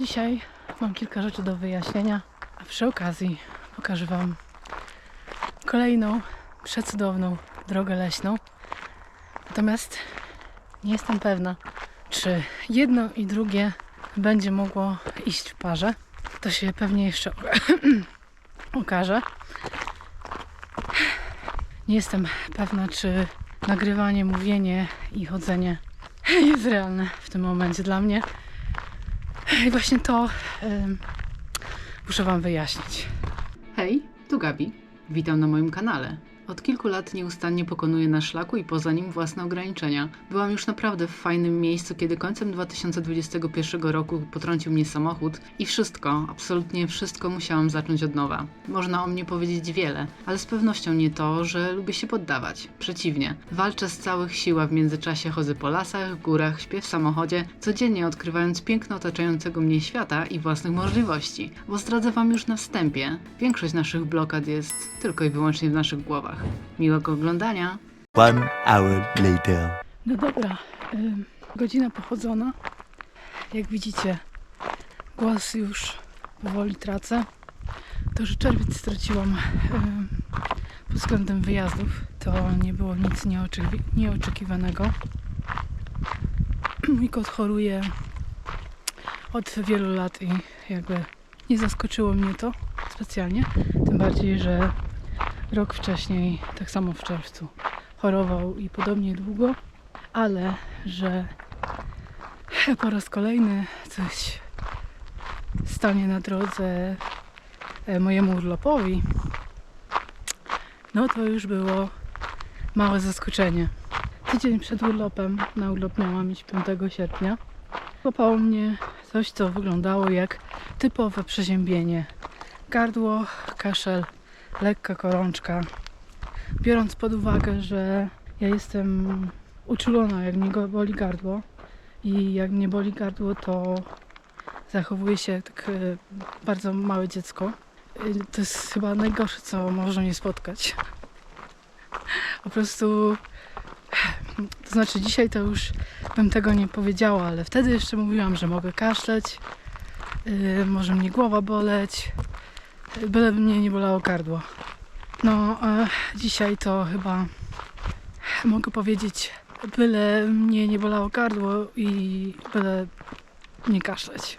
Dzisiaj mam kilka rzeczy do wyjaśnienia, a przy okazji pokażę Wam kolejną przecudowną drogę leśną. Natomiast nie jestem pewna, czy jedno i drugie będzie mogło iść w parze. To się pewnie jeszcze okaże. Nie jestem pewna, czy nagrywanie, mówienie i chodzenie jest realne w tym momencie dla mnie. I właśnie to muszę Wam wyjaśnić. Hej, tu Gabi. Witam na moim kanale. Od kilku lat nieustannie pokonuję na szlaku i poza nim własne ograniczenia. Byłam już naprawdę w fajnym miejscu, kiedy końcem 2021 roku potrącił mnie samochód i wszystko, absolutnie wszystko musiałam zacząć od nowa. Można o mnie powiedzieć wiele, ale z pewnością nie to, że lubię się poddawać. Przeciwnie, walczę z całych sił, a w międzyczasie chodzę po lasach, górach, śpię w samochodzie, codziennie odkrywając piękno otaczającego mnie świata i własnych możliwości. Bo zdradzę Wam już na wstępie, większość naszych blokad jest tylko i wyłącznie w naszych głowach. Miłego oglądania! One hour later. No dobra, ym, godzina pochodzona. Jak widzicie, głos już powoli tracę. To, że czerwiec straciłam ym, pod względem wyjazdów, to nie było nic nieoczywi- nieoczekiwanego. Mój kot choruje od wielu lat i jakby nie zaskoczyło mnie to specjalnie. Tym bardziej, że rok wcześniej, tak samo w czerwcu, chorował i podobnie długo, ale że po raz kolejny coś stanie na drodze e, mojemu urlopowi, no to już było małe zaskoczenie. Tydzień przed urlopem, na urlop miałam iść 5 sierpnia, złapało mnie coś, co wyglądało jak typowe przeziębienie. Gardło, kaszel, lekka gorączka. Biorąc pod uwagę, że ja jestem uczulona, jak mnie boli gardło i jak mnie boli gardło, to zachowuje się tak bardzo małe dziecko. E, To jest chyba najgorsze, co może mnie spotkać. Po prostu, to znaczy dzisiaj to już bym tego nie powiedziała, ale wtedy jeszcze mówiłam, że mogę kaszleć, e, może mnie głowa boleć, e, byle mnie nie bolało gardło. No, a dzisiaj to chyba mogę powiedzieć, byle mnie nie bolało gardło i byle nie kaszleć.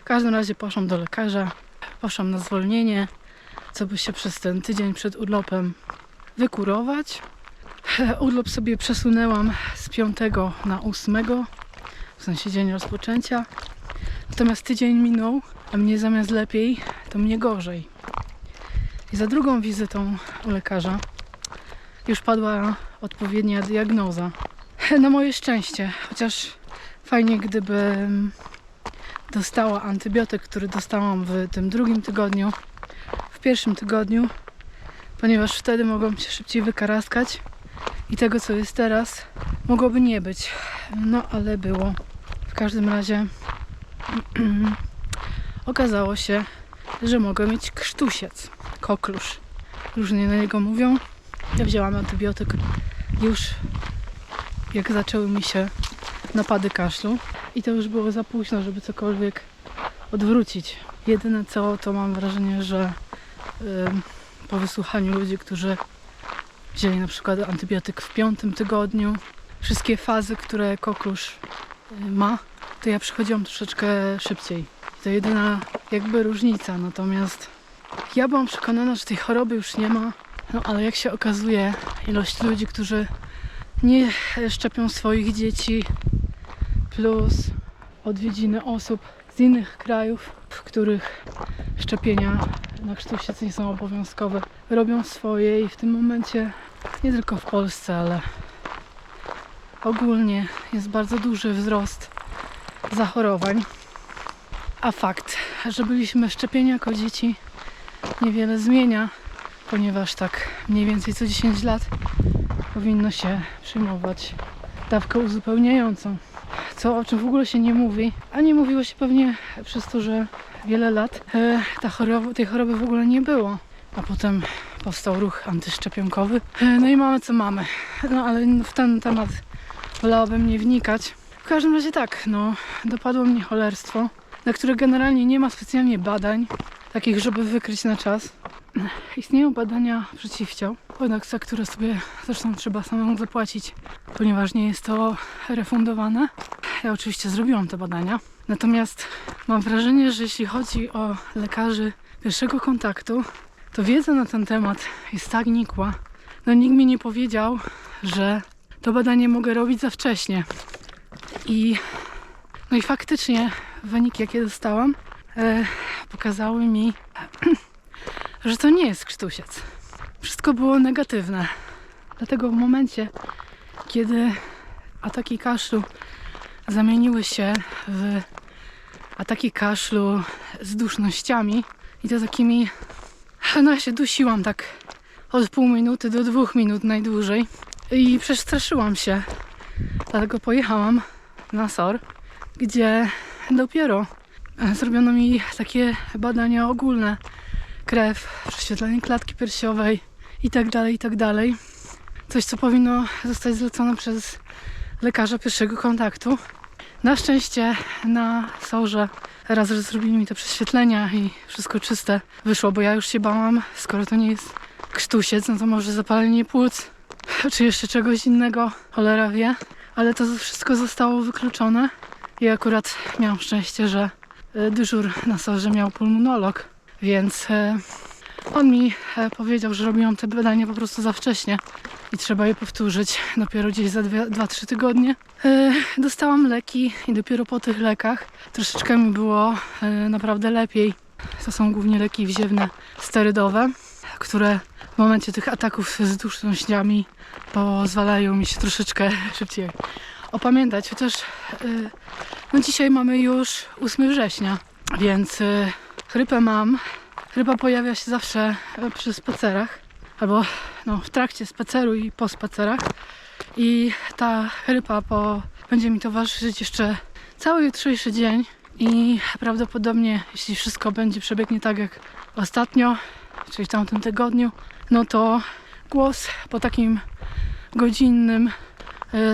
W każdym razie poszłam do lekarza, poszłam na zwolnienie, co by się przez ten tydzień przed urlopem wykurować. Urlop sobie przesunęłam z 5 na 8, w sensie dzień rozpoczęcia. Natomiast tydzień minął, a mnie zamiast lepiej, to mnie gorzej. I za drugą wizytą u lekarza już padła odpowiednia diagnoza. Na moje szczęście, chociaż fajnie gdyby dostała antybiotyk, który dostałam w tym drugim tygodniu, w pierwszym tygodniu, ponieważ wtedy mogłam się szybciej wykaraskać i tego co jest teraz mogłoby nie być. No ale było. W każdym razie okazało się, że mogę mieć krztusiec, koklusz. Różnie na niego mówią. Ja wzięłam antybiotyk już jak zaczęły mi się napady kaszlu i to już było za późno, żeby cokolwiek odwrócić. Jedyne co, to mam wrażenie, że ym, po wysłuchaniu ludzi, którzy wzięli na przykład antybiotyk w piątym tygodniu, wszystkie fazy, które koklusz y, ma, to ja przychodziłam troszeczkę szybciej. To jedyna jakby różnica, natomiast ja byłam przekonana, że tej choroby już nie ma, no ale jak się okazuje, ilość ludzi, którzy nie szczepią swoich dzieci, plus odwiedziny osób z innych krajów, w których szczepienia na krztusiec nie są obowiązkowe, robią swoje i w tym momencie nie tylko w Polsce, ale ogólnie jest bardzo duży wzrost zachorowań. A fakt, że byliśmy szczepieni jako dzieci niewiele zmienia, ponieważ tak mniej więcej co 10 lat powinno się przyjmować dawkę uzupełniającą. Co o czym w ogóle się nie mówi, a nie mówiło się pewnie przez to, że wiele lat e, ta choroba, tej choroby w ogóle nie było. A potem powstał ruch antyszczepionkowy. E, no i mamy co mamy. No ale w ten temat wolałabym nie wnikać. W każdym razie tak, no dopadło mnie cholerstwo. Na które generalnie nie ma specjalnie badań, takich, żeby wykryć na czas. Istnieją badania przeciwciał, jednak za które sobie zresztą trzeba samemu zapłacić, ponieważ nie jest to refundowane. Ja oczywiście zrobiłam te badania. Natomiast mam wrażenie, że jeśli chodzi o lekarzy pierwszego kontaktu, to wiedza na ten temat jest tak nikła. No nikt mi nie powiedział, że to badanie mogę robić za wcześnie. I no i faktycznie wyniki, jakie dostałam, e, pokazały mi, że to nie jest krztusiec. Wszystko było negatywne. Dlatego w momencie, kiedy ataki kaszlu zamieniły się w ataki kaszlu z dusznościami i to takimi, no ja się dusiłam tak od pół minuty do dwóch minut najdłużej i przestraszyłam się. Dlatego pojechałam na SOR, gdzie dopiero e, zrobiono mi takie badania ogólne. Krew, prześwietlenie klatki piersiowej i tak dalej, i tak. Coś, co powinno zostać zlecone przez lekarza pierwszego kontaktu. Na szczęście na sorze raz, że zrobili mi te prześwietlenia i wszystko czyste wyszło, bo ja już się bałam, skoro to nie jest krztusiec, no to może zapalenie płuc, czy jeszcze czegoś innego, cholera wie. Ale to wszystko zostało wykluczone i akurat miałam szczęście, że e, dyżur na sorze miał pulmonolog, więc e, on mi e, powiedział, że robiłam te badania po prostu za wcześnie i trzeba je powtórzyć dopiero gdzieś za 2-3 tygodnie. Dostałam leki i dopiero po tych lekach troszeczkę mi było naprawdę lepiej. To są głównie leki wziewne sterydowe, które w momencie tych ataków z dusznościami pozwalają mi się troszeczkę szybciej opamiętać. Chociaż y, no dzisiaj mamy już 8 września, więc y, chrypę mam. Chrypa pojawia się zawsze y, przy spacerach, albo no, w trakcie spaceru i po spacerach. I ta chrypa po, będzie mi towarzyszyć jeszcze cały jutrzejszy dzień. I prawdopodobnie, jeśli wszystko będzie przebiegnie tak jak ostatnio, czyli w tamtym tygodniu, no to głos po takim godzinnym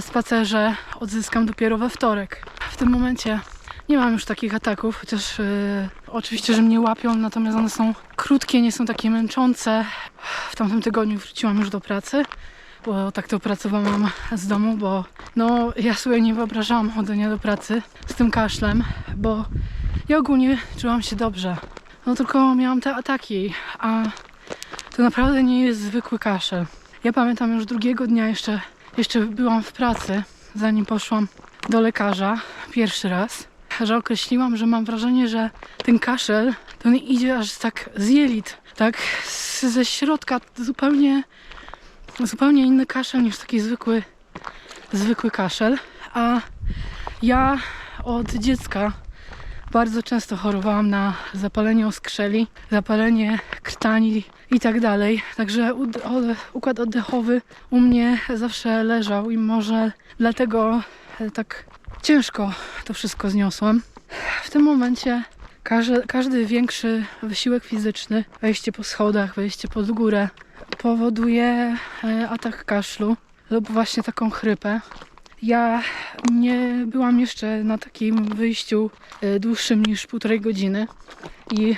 spacerze odzyskam dopiero we wtorek. W tym momencie nie mam już takich ataków, chociaż e, oczywiście, że mnie łapią, natomiast one są krótkie, nie są takie męczące. W tamtym tygodniu wróciłam już do pracy, bo tak to pracowałam z domu, bo no ja sobie nie wyobrażałam chodzenia do pracy z tym kaszlem, bo ja ogólnie czułam się dobrze. No tylko miałam te ataki, a to naprawdę nie jest zwykły kaszel. Ja pamiętam już drugiego dnia jeszcze, jeszcze byłam w pracy, zanim poszłam do lekarza pierwszy raz, że określiłam, że mam wrażenie, że ten kaszel to on idzie aż tak z jelit, tak z, ze środka zupełnie, zupełnie inny kaszel niż taki zwykły, zwykły kaszel. A ja od dziecka bardzo często chorowałam na zapalenie oskrzeli, zapalenie krtani i tak dalej. Także układ oddechowy u mnie zawsze leżał i może dlatego e, tak ciężko to wszystko zniosłam. W tym momencie każdy, każdy większy wysiłek fizyczny, wejście po schodach, wejście pod górę powoduje e, atak kaszlu lub właśnie taką chrypę. Ja nie byłam jeszcze na takim wyjściu e, dłuższym niż półtorej godziny i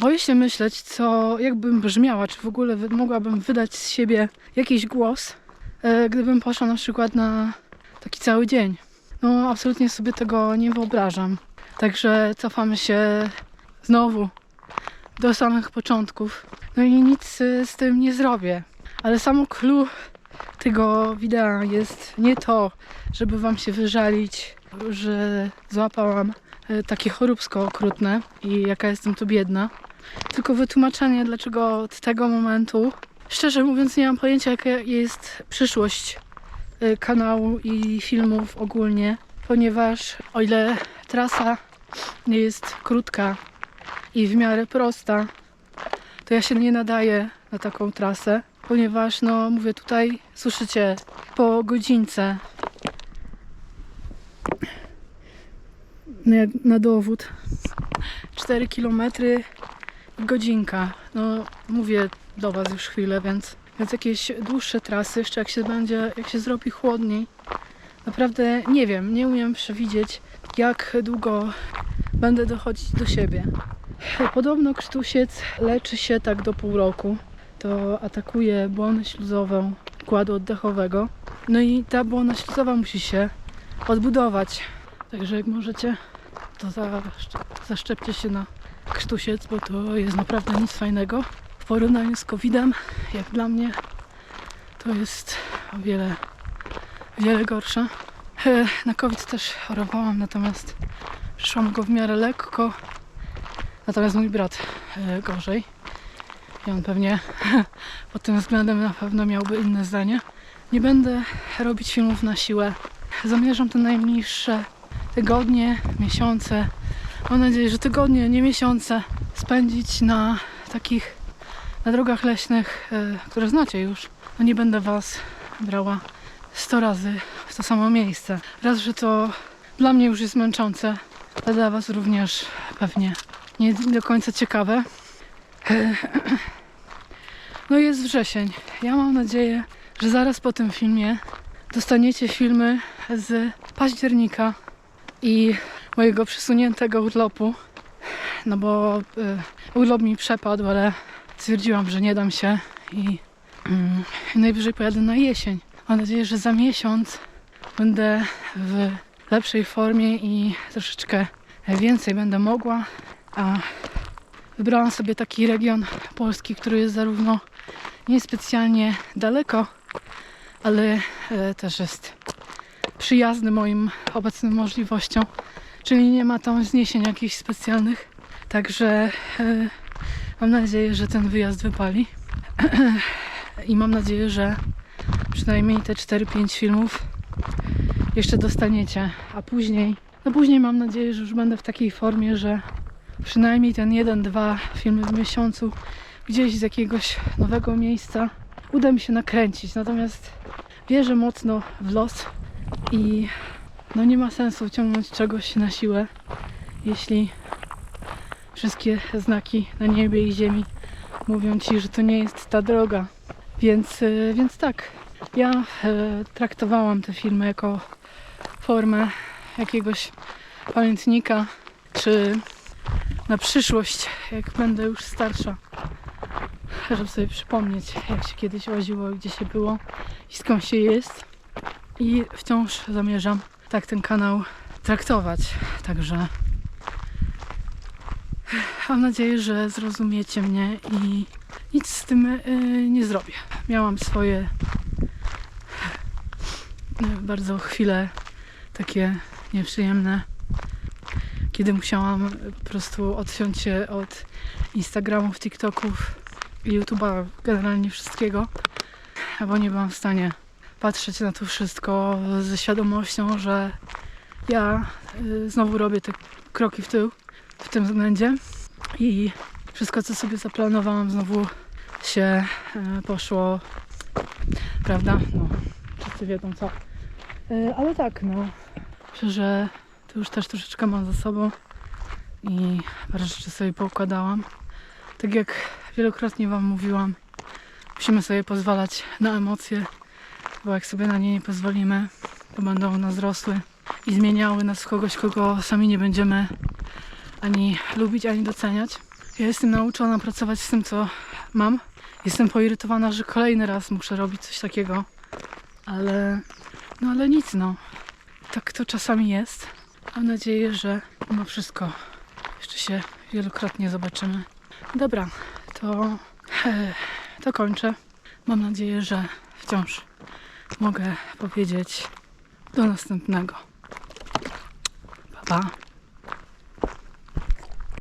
boję się myśleć, co jakbym brzmiała, czy w ogóle mogłabym wydać z siebie jakiś głos, e, gdybym poszła na przykład na taki cały dzień. No, absolutnie sobie tego nie wyobrażam. Także cofamy się znowu do samych początków. No i nic e, z tym nie zrobię. Ale samo clue tego widea jest nie to, żeby wam się wyżalić, że złapałam e, takie choróbsko okrutne i jaka jestem tu biedna, tylko wytłumaczenie, dlaczego od tego momentu, szczerze mówiąc, nie mam pojęcia, jaka jest przyszłość e, kanału i filmów ogólnie, ponieważ o ile trasa nie jest krótka i w miarę prosta, to ja się nie nadaję na taką trasę, ponieważ no mówię tutaj, słyszycie, po godzince no jak na dowód 4 km godzinka. No mówię do Was już chwilę, więc, więc jakieś dłuższe trasy, jeszcze jak się będzie, jak się zrobi chłodniej. Naprawdę nie wiem, nie umiem przewidzieć jak długo będę dochodzić do siebie. Podobno krztusiec leczy się tak do pół roku. To atakuje błonę śluzową układu oddechowego. No i ta błona śluzowa musi się odbudować. Także jak możecie, to zaszcz- zaszczepcie się na krztusiec, bo to jest naprawdę nic fajnego. W porównaniu z COVID-em, jak dla mnie, to jest o wiele, wiele gorsze. E, Na COVID też chorowałam, natomiast przyszłam go w miarę lekko. Natomiast mój brat e, gorzej. I on pewnie pod tym względem na pewno miałby inne zdanie. Nie będę robić filmów na siłę. Zamierzam te najmniejsze tygodnie, miesiące, mam nadzieję, że tygodnie, nie miesiące, spędzić na takich, na drogach leśnych, e, które znacie już. No nie będę Was brała 100 razy w to samo miejsce. Raz, że to dla mnie już jest męczące, a dla Was również pewnie nie do końca ciekawe. E, No jest wrzesień. Ja mam nadzieję, że zaraz po tym filmie dostaniecie filmy z października i mojego przesuniętego urlopu. No bo y, urlop mi przepadł, ale stwierdziłam, że nie dam się i mm, najwyżej pojadę na jesień. Mam nadzieję, że za miesiąc będę w lepszej formie i troszeczkę więcej będę mogła. A wybrałam sobie taki region Polski, który jest zarówno niespecjalnie daleko, ale e, też jest przyjazny moim obecnym możliwościom, czyli nie ma tam zniesień jakichś specjalnych. Także e, mam nadzieję, że ten wyjazd wypali. I mam nadzieję, że przynajmniej te 4-5 filmów jeszcze dostaniecie, a później, no później mam nadzieję, że już będę w takiej formie, że przynajmniej ten jeden, dwa filmy w miesiącu gdzieś z jakiegoś nowego miejsca uda mi się nakręcić. Natomiast wierzę mocno w los i no nie ma sensu ciągnąć czegoś na siłę, jeśli wszystkie znaki na niebie i ziemi mówią ci, że to nie jest ta droga. Więc, y, więc tak, ja e, traktowałam te filmy jako formę jakiegoś pamiętnika, czy na przyszłość, jak będę już starsza, żeby sobie przypomnieć, jak się kiedyś łaziło, gdzie się było i skąd się jest. I wciąż zamierzam tak ten kanał traktować. Także mam nadzieję, że zrozumiecie mnie i nic z tym y, nie zrobię. Miałam swoje y, bardzo chwile takie nieprzyjemne, kiedy musiałam po prostu odciąć się od Instagramów, TikToków i YouTube'a, generalnie wszystkiego, bo nie byłam w stanie patrzeć na to wszystko ze świadomością, że ja y, znowu robię te kroki w tył w tym względzie i wszystko, co sobie zaplanowałam, znowu się y, poszło, prawda? No, wszyscy wiedzą co. Y, ale tak, no, myślę, że to już też troszeczkę mam za sobą i parę rzeczy sobie poukładałam. Tak jak wielokrotnie Wam mówiłam, musimy sobie pozwalać na emocje, bo jak sobie na nie nie pozwolimy, to będą nas rosły i zmieniały nas w kogoś, kogo sami nie będziemy ani lubić, ani doceniać. Ja jestem nauczona pracować z tym, co mam. Jestem poirytowana, że kolejny raz muszę robić coś takiego, ale no ale nic, no. Tak to czasami jest. Mam nadzieję, że mimo wszystko jeszcze się wielokrotnie zobaczymy. Dobra, to, e, to kończę. Mam nadzieję, że wciąż mogę powiedzieć do następnego. Pa, pa.